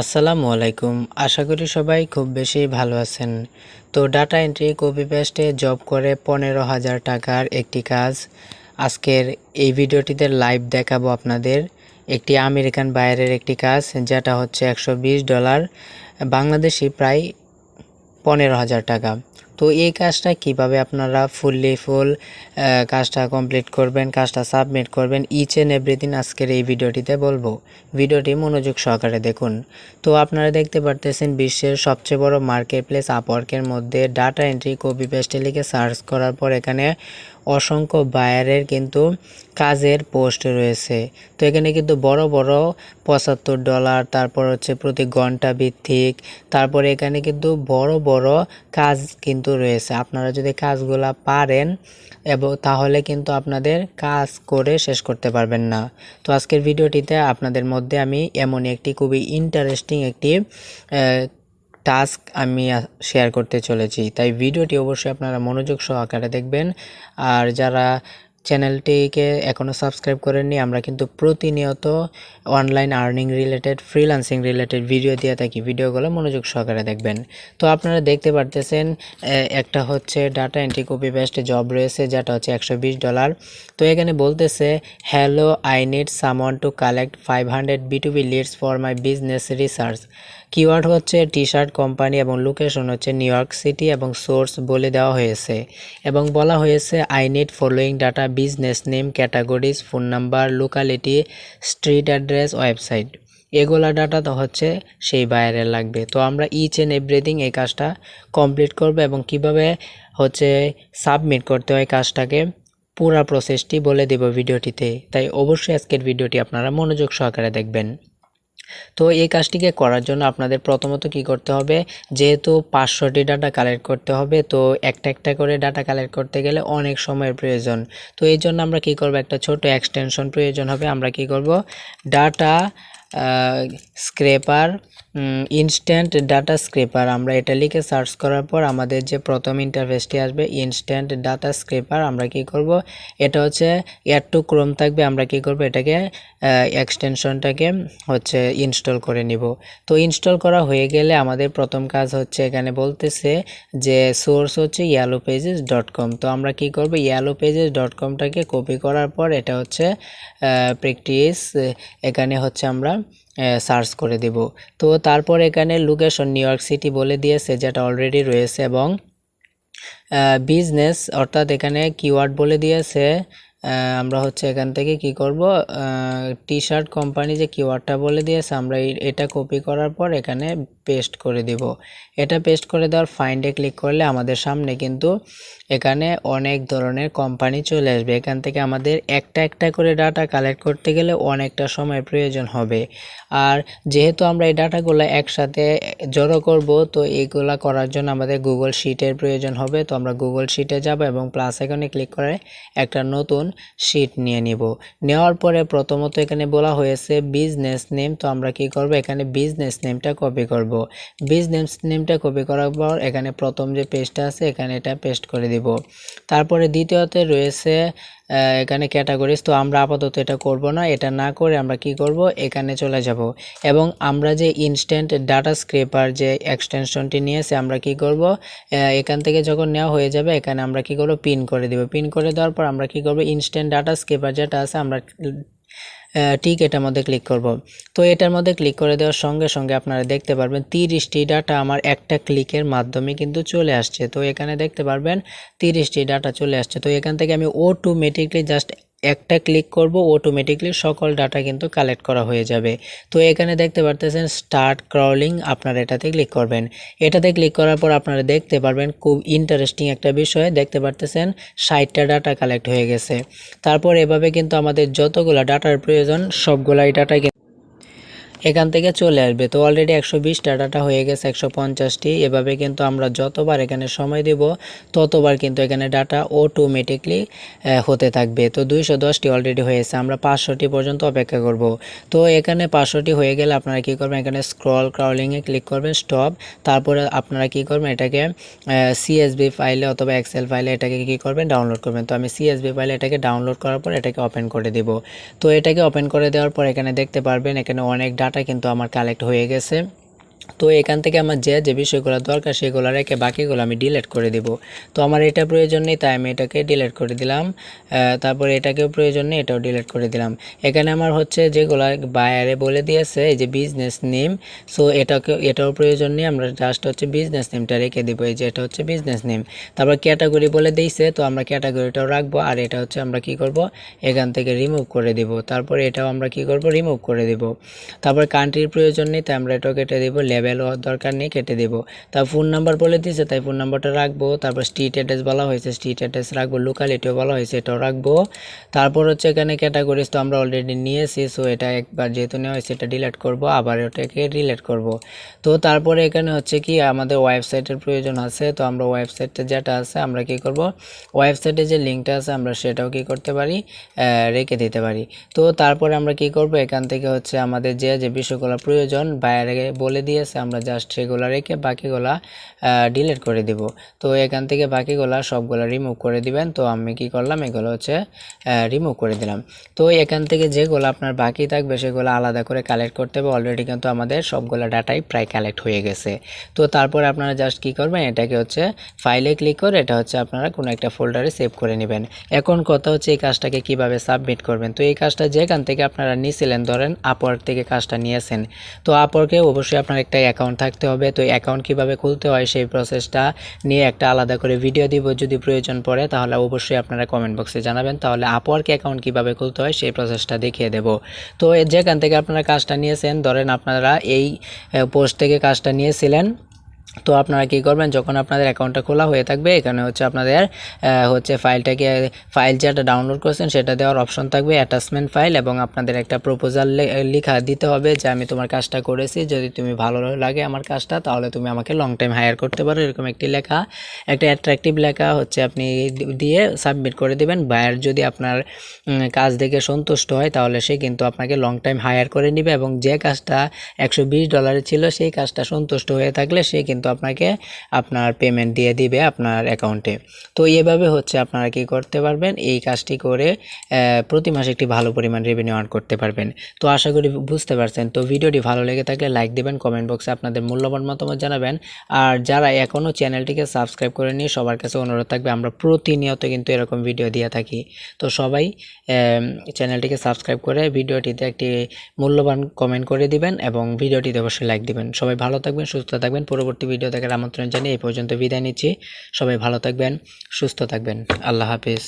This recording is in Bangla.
আসসালামু আলাইকুম। আশা করি সবাই খুব বেশি ভালো আছেন। তো ডাটা এন্ট্রি কপি পেস্টে জব করে পনেরো হাজার টাকার একটি কাজ। আজকের এই ভিডিওটিতে লাইভ দেখাবো আপনাদের একটি আমেরিকান বাইরের একটি কাজ, যেটা হচ্ছে একশো বিশ ডলার, বাংলাদেশি প্রায় পনেরো হাজার টাকা। তো এই কাজটা কীভাবে আপনারা ফুললি ফুল কাজটা কমপ্লিট করবেন, কাজটা সাবমিট করবেন ইচ অ্যান্ড এভরিদিন আজকের এই ভিডিওটিতে বলব। ভিডিওটি মনোযোগ সহকারে দেখুন। তো আপনারা দেখতে পারতেছেন বিশ্বের সবচেয়ে বড় মার্কেট প্লেস আপওয়ার্কের মধ্যে ডাটা এন্ট্রি কপি পেস্টে লিখে সার্চ করার পর এখানে অসংখ্য বায়ারের কিন্তু কাজের পোস্ট রয়েছে। তো এখানে কিন্তু বড় বড় পঁচাত্তর ডলার, তারপর হচ্ছে প্রতি ঘণ্টা ভিত্তিক, তারপরে এখানে কিন্তু বড় বড় কাজ কিন্তু রয়েছে। আপনারা যদি কাজগুলা পারেন, এবং, তাহলে কিন্তু আপনাদের কাজ করে শেষ করতে পারবেন না। তো আজকের ভিডিওটিতে আপনাদের মধ্যে আমি এমনই একটি খুবই ইন্টারেস্টিং একটি টাস্ক আমি শেয়ার করতে চলেছি। তাই ভিডিওটি অবশ্যই আপনারা মনোযোগ সহকারে দেখবেন। আর যারা চ্যানেলটিকে এখনও সাবস্ক্রাইব করেননি, আমরা কিন্তু প্রতিনিয়ত online earning related freelancing related video দিয়ে থাকি। ভিডিওগুলো মনোযোগ সহকারে দেখবেন। তো আপনারা দেখতে পারতেছেন একটা হচ্ছে data entry copy paste job রয়েছে, যেটা হচ্ছে একশো বিশ ডলার তো এখানে বলতেছে hello I need someone to collect five hundred বিটুবি leads for my business research keyword হচ্ছে টি শার্ট কোম্পানি এবং লোকেশন হচ্ছে নিউ ইয়র্ক সিটি এবং সোর্স বলে দেওয়া হয়েছে। এবং বলা হয়েছে I need following data business name categories phone number locality street address website এগুলা ডাটা তো হচ্ছে সেই বাইরের লাগবে। তো আমরা ইচ অ্যান্ড এভরিথিং এই কাজটা কমপ্লিট করব এবং কীভাবে হচ্ছে সাবমিট করতে হয় কাজটাকে, পুরা প্রসেসটি বলে দেব ভিডিওটিতে। তাই অবশ্যই আজকের ভিডিওটি আপনারা মনোযোগ সহকারে দেখবেন। তো এই কাজটিকে করার জন্য আপনাদের প্রথমত কি করতে হবে? যেহেতু পাঁচশোটি ডাটা কালেক্ট করতে হবে, তো একটা একটা করে ডাটা কালেক্ট করতে গেলে অনেক সময়ের প্রয়োজন। তো এই জন্য আমরা কি করব? একটা ছোট এক্সটেনশন প্রয়োজন হবে। আমরা কি করব? Data scraper instant data scraper আমরা এটা লিখে সার্চ করার পর আমাদের যে প্রথম ইন্টারফেসটি আসবে ইনস্ট্যান্ট ডাটা স্ক্রেপার আমরা কি করব? এটা হচ্ছে এয়ার টু ক্রোম থাকবে, আমরা কি করব? এটাকে এক্সটেনশনটাকে হচ্ছে ইনস্টল করে নিব। তো ইনস্টল করা হয়ে গেলে আমাদের প্রথম কাজ হচ্ছে এখানে বলতেছে যে সোর্স হচ্ছে ইয়ালো পেজেস ডট কম তো আমরা কি করব? ইয়ালো পেজেস ডট কমটাকে কপি করার পর এটা হচ্ছে প্র্যাকটিস এখানে হচ্ছে আমরা সার্চ করে দেব। তো তারপর এখানে লোকেশন নিউ ইয়র্ক সিটি বলে দিয়েছে, যেটা অলরেডি রয়েছে এবং বিজনেস অর্থাৎ এখানে কিওয়ার্ড বলে দিয়েছে। আমরা হচ্ছে এখান থেকে কি করব? টি শার্ট কোম্পানি যে কিওয়ার্ডটা বলে দিয়েছে, আমরা এটা কপি করার পর এখানে পেস্ট করে দিব। এটা পেস্ট করে দেওয়ার ফাইন্ডে ক্লিক করলে আমাদের সামনে কিন্তু এখানে অনেক ধরনের কোম্পানি চলে আসবে। এখান থেকে আমাদের একটা একটা করে ডাটা কালেক্ট করতে গেলে অনেকটা সময় প্রয়োজন হবে। আর যেহেতু আমরা এই ডাটাগুলো একসাথে জড়ো করব, তো এইগুলা করার জন্য আমাদের গুগল শিটের প্রয়োজন হবে। তো আমরা গুগল শিটে যাব এবং প্লাস এখানে ক্লিক করে একটা নতুন শিট নিয়ে নিব। নেওয়ার পরে প্রথমত এখানে বলা হয়েছে বিজনেস নেম তো আমরা কি করব? এখানে বিজনেস নেমটা কপি করব। বিজনেস নেমটা কপি করার পর এখানে প্রথম যে পেজটা আছে, এখানে এটা পেস্ট করে দিব। তারপরে দ্বিতীয়তে রয়েছে এখানে ক্যাটাগরিজ তো আমরা আপাতত এটা করব না। এটা না করে আমরা কি করব? এখানে চলে যাব। এবং আমরা যে ইনস্ট্যান্ট ডাটা স্ক্রেপার যে এক্সটেনশনটি নিয়েছে, আমরা কি করব? এখান থেকে যখন নেওয়া হয়ে যাবে, এখানে আমরা কি করব? পিন করে দেব। পিন করে দেওয়ার পর আমরা কি করব? ইনস্ট্যান্ট ডাটা স্ক্রেপার যেটা আছে, আমরা ঠিক এটার মধ্যে ক্লিক করব। তো এটার মধ্যে ক্লিক করে দেওয়ার সঙ্গে সঙ্গে আপনারা দেখতে পারবেন তিরিশটি ডাটা আমার একটা ক্লিকের মাধ্যমে কিন্তু চলে আসছে। তো এখানে দেখতে পারবেন তিরিশটি ডাটা চলে আসছে। তো এখান থেকে আমি অটোমেটিকলি জাস্ট একটা ক্লিক করব অটোমেটিকলি সকল ডাটা কিন্তু কালেক্ট করা হয়ে যাবে। তো এখানে দেখতে পারতেছেন স্টার্ট ক্রলিং আপনারা এটাতে ক্লিক করবেন। এটাতে ক্লিক করার পর আপনারা দেখতে পারবেন খুব ইন্টারেস্টিং একটা বিষয়। দেখতে পারতেছেন, ষাটটা ডাটা কালেক্ট হয়ে গেছে। তারপর এভাবে কিন্তু আমাদের যতগুলো ডাটার প্রয়োজন, সবগুলাই ডাটা এখান থেকে চলে আসবে। তো অলরেডি একশো বিশটা ডাটা হয়ে গেছে, একশো পঞ্চাশটি। এভাবে কিন্তু আমরা যতবার এখানে সময় দেব, ততবার কিন্তু এখানে ডাটা অটোমেটিকলি হতে থাকবে। তো দুইশো দশটি অলরেডি হয়েছে, আমরা পাঁচশোটি পর্যন্ত অপেক্ষা করব। তো এখানে পাঁচশোটি হয়ে গেলে আপনারা কি করবেন, এখানে স্ক্রল ক্রাউলিংয়ে ক্লিক করবেন স্টপ তারপরে আপনারা কি করবেন, এটাকে সিএসবি ফাইলে অথবা এক্সেল ফাইলে এটাকে কি করবেন ডাউনলোড করবেন। তো আমি সিএসবি ফাইলে এটাকে ডাউনলোড করার পর এটাকে ওপেন করে দেব। তো এটাকে ওপেন করে দেওয়ার পর এখানে দেখতে পারবেন, এখানে অনেক ডাটা ডাটা কিন্তু আমার কালেক্ট হয়ে গেছে। তো এখান থেকে আমার যে যে বিষয়গুলো দরকার সেগুলো রেখে বাকিগুলো আমি ডিলিট করে দিব। তো আমার এটা প্রয়োজন নেই, তাই আমি এটাকে ডিলিট করে দিলাম। তারপরে এটাকেও প্রয়োজন নেই, এটাও ডিলিট করে দিলাম। এখানে আমার হচ্ছে যেগুলো বায়ারে বলে দিয়েছে, এই যে বিজনেস নেম সো এটাকে, এটাও প্রয়োজন নেই, আমরা জাস্ট হচ্ছে বিজনেস নেমটা রেখে দিব, এই যে এটা হচ্ছে বিজনেস নেম তারপর ক্যাটাগরি বলে দিয়েছে, তো আমরা ক্যাটাগরিটাও রাখব, আর এটা হচ্ছে আমরা কি করব, এখান থেকে রিমুভ করে দিব। তারপর এটাও আমরা কি করব রিমুভ করে দিব। তারপর কান্ট্রির প্রয়োজন নেই, তাই আমরা এটাও কেটে দিব লেভেল দরকার নেই, কেটে দিব। তার ফোন নাম্বার বলে দিয়েছে, তাই ফোন নাম্বারটা রাখব। তারপর স্ট্রিট অ্যাড্রেস বলা হয়েছে স্ট্রিট অ্যাড্রেস রাখব লোকালিটিও বলা হয়েছে, এটাও রাখব। তারপর হচ্ছে এখানে ক্যাটাগরিজ তো আমরা অলরেডি নিয়েছি সো এটা একবার যেহেতু নেওয়া হয়েছে, এটা ডিলিট করব, আবার ওটাকে ডিলিট করব। তো তারপরে এখানে হচ্ছে কি, আমাদের ওয়েবসাইটের প্রয়োজন আছে, তো আমরা ওয়েবসাইটে যেটা আছে, আমরা কি করব? ওয়েবসাইটে যে লিঙ্কটা আছে, আমরা সেটাও কি করতে পারি রেখে দিতে পারি। তো তারপরে আমরা কি করব? এখান থেকে হচ্ছে আমাদের যে যে বিষয়গুলো প্রয়োজন, বাইরে বলে দিয়েছে আমরা জাস্ট সেগুলা রেখে বাকিগুলা ডিলিট করে দিব। তো এখান থেকে বাকিগুলা সবগুলা রিমুভ করে দিবেন। তো আমি কি করলাম? এগুলো হচ্ছে রিমুভ করে দিলাম। তো এখান থেকে যেগুলো আপনার বাকি থাকবে, সেগুলো আলাদা করে কালেক্ট করতে হবে। অলরেডি কিন্তু আমাদের সবগুলো ডাটাই প্রায় কালেক্ট হয়ে গেছে। তো তারপরে আপনারা জাস্ট কি করবেন? এটাকে হচ্ছে ফাইলে ক্লিক করে এটা হচ্ছে আপনারা কোনো একটা ফোল্ডারে সেভ করে নেবেন। এখন কথা হচ্ছে এই কাজটাকে কীভাবে সাবমিট করবেন? তো এই কাজটা যেখান থেকে আপনারা নিয়েছিলেন ধরেন আপওয়ার্ক থেকে কাজটা নিয়েছেন। তো আপওয়ার্কে অবশ্যই আপনার একটা অ্যাকাউন্ট থাকতে হবে। তো অ্যাকাউন্ট কীভাবে খুলতে হয় সেই প্রসেসটা নিয়ে একটা আলাদা করে ভিডিও দিব। যদি প্রয়োজন পড়ে তাহলে অবশ্যই আপনারা কমেন্ট বক্সে জানাবেন। তাহলে আপওয়ার্ক অ্যাকাউন্ট কীভাবে খুলতে হয় সেই প্রসেসটা দেখিয়ে দেব। তো যেখান থেকে আপনারা কাজটা নিয়েছেন, ধরেন আপনারা এই পোস্ট থেকে কাজটা নিয়েছিলেন। তো আপনারা কী করবেন, যখন আপনাদের অ্যাকাউন্টটা খোলা হয়ে থাকবে, এখানে হচ্ছে আপনাদের হচ্ছে ফাইলটাকে, ফাইল যেটা ডাউনলোড করছেন, সেটা দেওয়ার অপশন থাকবে অ্যাটাচমেন্ট ফাইল এবং আপনাদের একটা প্রপোজাল লেখা দিতে হবে যে আমি তোমার কাজটা করেছি, যদি তুমি ভালো লাগে আমার কাজটা, তাহলে তুমি আমাকে লং টাইম হায়ার করতে পারো, এরকম একটি লেখা। একটা অ্যাট্রাকটিভ লেখা হচ্ছে আপনি দিয়ে সাবমিট করে দিবেন বায়ার যদি আপনার কাজ দেখে সন্তুষ্ট হয়, তাহলে সে কিন্তু আপনাকে লং টাইম হায়ার করে নেবে এবং যে কাজটা একশো বিশ ডলারের ছিল, সেই কাজটা সন্তুষ্ট হয়ে থাকলে সে কিন্তু আপনাকে আপনার পেমেন্ট দিয়ে দিবে আপনার অ্যাকাউন্টে তো এভাবে হচ্ছে আপনারা কি করতে পারবেন? এই কাজটি করে প্রতি মাসে একটি ভালো পরিমাণ রেভিনিউ আর্ন করতে পারবেন। তো আশা করি বুঝতে পারছেন। তো ভিডিওটি ভালো লেগে থাকলে লাইক দেবেন কমেন্ট বক্সে আপনাদের মূল্যবান মতামত জানাবেন। আর যারা এখনও চ্যানেলটিকে সাবস্ক্রাইব করে নিয়ে সবার কাছে অনুরোধ থাকবে, আমরা প্রতিনিয়ত কিন্তু এরকম ভিডিও দিয়ে থাকি। তো সবাই চ্যানেলটিকে সাবস্ক্রাইব করে ভিডিওটিতে একটি মূল্যবান কমেন্ট করে দিবেন এবং ভিডিওটিতে অবশ্যই লাইক দিবেন। সবাই ভালো থাকবেন, সুস্থ থাকবেন। পরবর্তী ভিডিও দেখার আমন্ত্রণ জানিয়ে এই পর্যন্ত বিদায় নিচ্ছি। সবাই ভালো থাকবেন, সুস্থ থাকবেন। আল্লাহ হাফিজ।